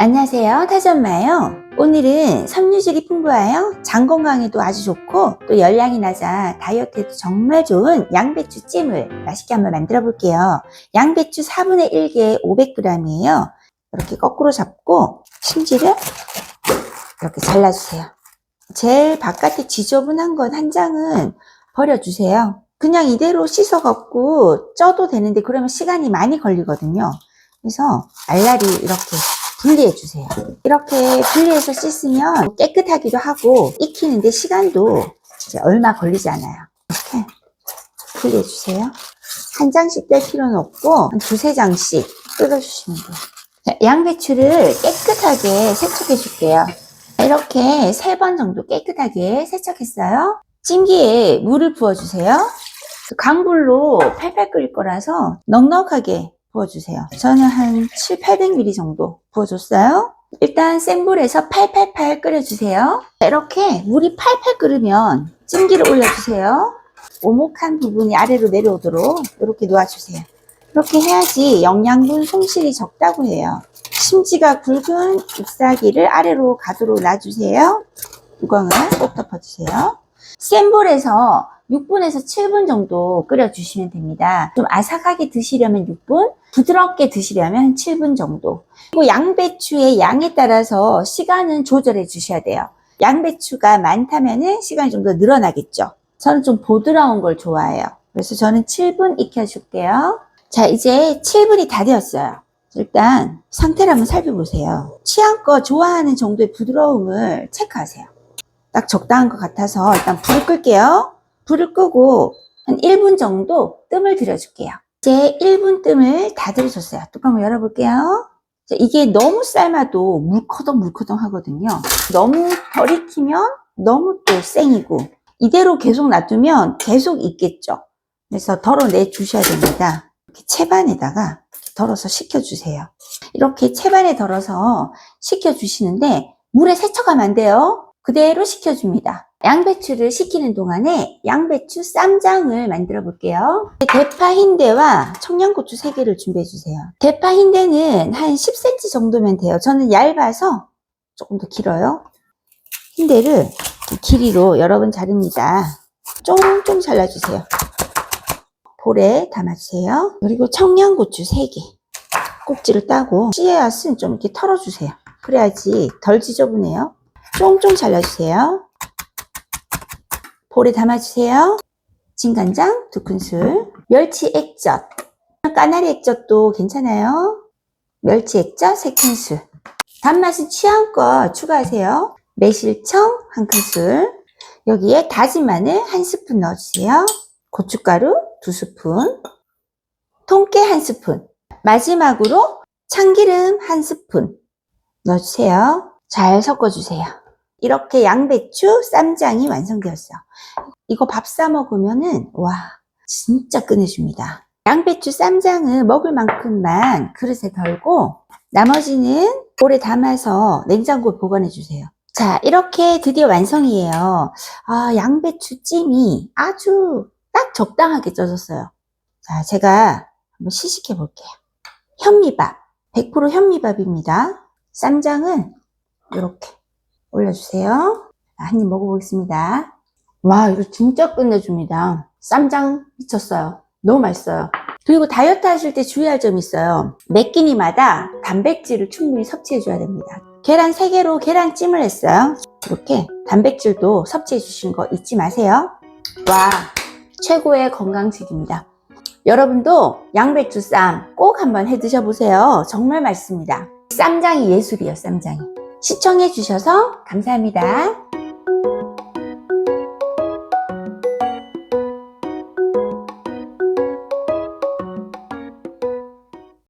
안녕하세요. 타전마예요. 오늘은 섬유질이 풍부하여 장 건강에도 아주 좋고 또 열량이 낮아 다이어트에도 정말 좋은 양배추 찜을 맛있게 한번 만들어 볼게요. 양배추 4분의 1개 500g이에요. 이렇게 거꾸로 잡고 심지를 이렇게 잘라주세요. 제일 바깥에 지저분한 건 한 장은 버려주세요. 그냥 이대로 씻어 갖고 쪄도 되는데 그러면 시간이 많이 걸리거든요. 그래서 알알이 이렇게 분리해 주세요. 이렇게 분리해서 씻으면 깨끗하기도 하고 익히는데 시간도 얼마 걸리지 않아요. 이렇게 분리해 주세요. 한 장씩 뗄 필요는 없고 한 두세 장씩 뜯어주시면 돼요. 자, 양배추를 깨끗하게 세척해 줄게요. 이렇게 세 번 정도 깨끗하게 세척했어요. 찜기에 물을 부어주세요. 강불로 팔팔 끓일 거라서 넉넉하게 부어주세요. 저는 한 7, 800ml 정도 부어줬어요. 일단 센 불에서 팔팔팔 끓여주세요. 이렇게 물이 팔팔 끓으면 찜기를 올려주세요. 오목한 부분이 아래로 내려오도록 이렇게 놓아주세요. 이렇게 해야지 영양분 손실이 적다고 해요. 심지가 굵은 잎사귀를 아래로 가도록 놔주세요. 뚜껑을 꼭 덮어주세요. 센 불에서 6분에서 7분 정도 끓여주시면 됩니다. 좀 아삭하게 드시려면 6분, 부드럽게 드시려면 한 7분 정도. 그리고 양배추의 양에 따라서 시간은 조절해 주셔야 돼요. 양배추가 많다면 시간이 좀 더 늘어나겠죠. 저는 좀 부드러운 걸 좋아해요. 그래서 저는 7분 익혀줄게요. 자, 이제 7분이 다 되었어요. 일단 상태를 한번 살펴보세요. 취향껏 좋아하는 정도의 부드러움을 체크하세요. 딱 적당한 것 같아서 일단 불을 끌게요. 불을 끄고 한 1분 정도 뜸을 들여줄게요. 이제 1분 뜸을 다 들여줬어요. 뚜껑을 열어볼게요. 자, 이게 너무 삶아도 물커덩 물커덩 하거든요. 너무 덜 익히면 너무 또 생이고 이대로 계속 놔두면 계속 익겠죠. 그래서 덜어내 주셔야 됩니다. 이렇게 채반에다가 덜어서 식혀주세요. 이렇게 채반에 덜어서 식혀주시는데 물에 세척하면 안 돼요. 그대로 식혀줍니다. 양배추를 식히는 동안에 양배추 쌈장을 만들어 볼게요. 대파 흰대와 청양고추 3개를 준비해 주세요. 대파 흰대는 한 10cm 정도면 돼요. 저는 얇아서 조금 더 길어요. 흰대를 길이로 여러 번 자릅니다. 쫑쫑 잘라주세요. 볼에 담아주세요. 그리고 청양고추 3개. 꼭지를 따고 씨앗은 좀 이렇게 털어주세요. 그래야지 덜 지저분해요. 쫑쫑 잘라주세요. 볼에 담아주세요. 진간장 두 큰술, 멸치 액젓, 까나리 액젓도 괜찮아요. 멸치 액젓 세 큰술. 단맛은 취향껏 추가하세요. 매실청 한 큰술. 여기에 다진 마늘 한 스푼 넣어주세요. 고춧가루 두 스푼. 통깨 한 스푼. 마지막으로 참기름 한 스푼 넣어주세요. 잘 섞어주세요. 이렇게 양배추 쌈장이 완성되었어요. 이거 밥 싸 먹으면은 와 진짜 끝내줍니다. 양배추 쌈장은 먹을 만큼만 그릇에 덜고 나머지는 볼에 담아서 냉장고에 보관해 주세요. 자 이렇게 드디어 완성이에요. 아 양배추 찜이 아주 딱 적당하게 쪄졌어요. 자 제가 한번 시식해 볼게요. 현미밥 100% 현미밥입니다. 쌈장은 이렇게 올려주세요. 한 입 먹어보겠습니다. 와, 이거 진짜 끝내줍니다. 쌈장 미쳤어요. 너무 맛있어요. 그리고 다이어트 하실 때 주의할 점이 있어요. 매 끼니마다 단백질을 충분히 섭취해줘야 됩니다. 계란 3개로 계란찜을 했어요. 이렇게 단백질도 섭취해 주시는 거 잊지 마세요. 와, 최고의 건강식입니다. 여러분도 양배추 쌈 꼭 한번 해 드셔보세요. 정말 맛있습니다. 쌈장이 예술이에요, 쌈장이. 시청해 주셔서 감사합니다.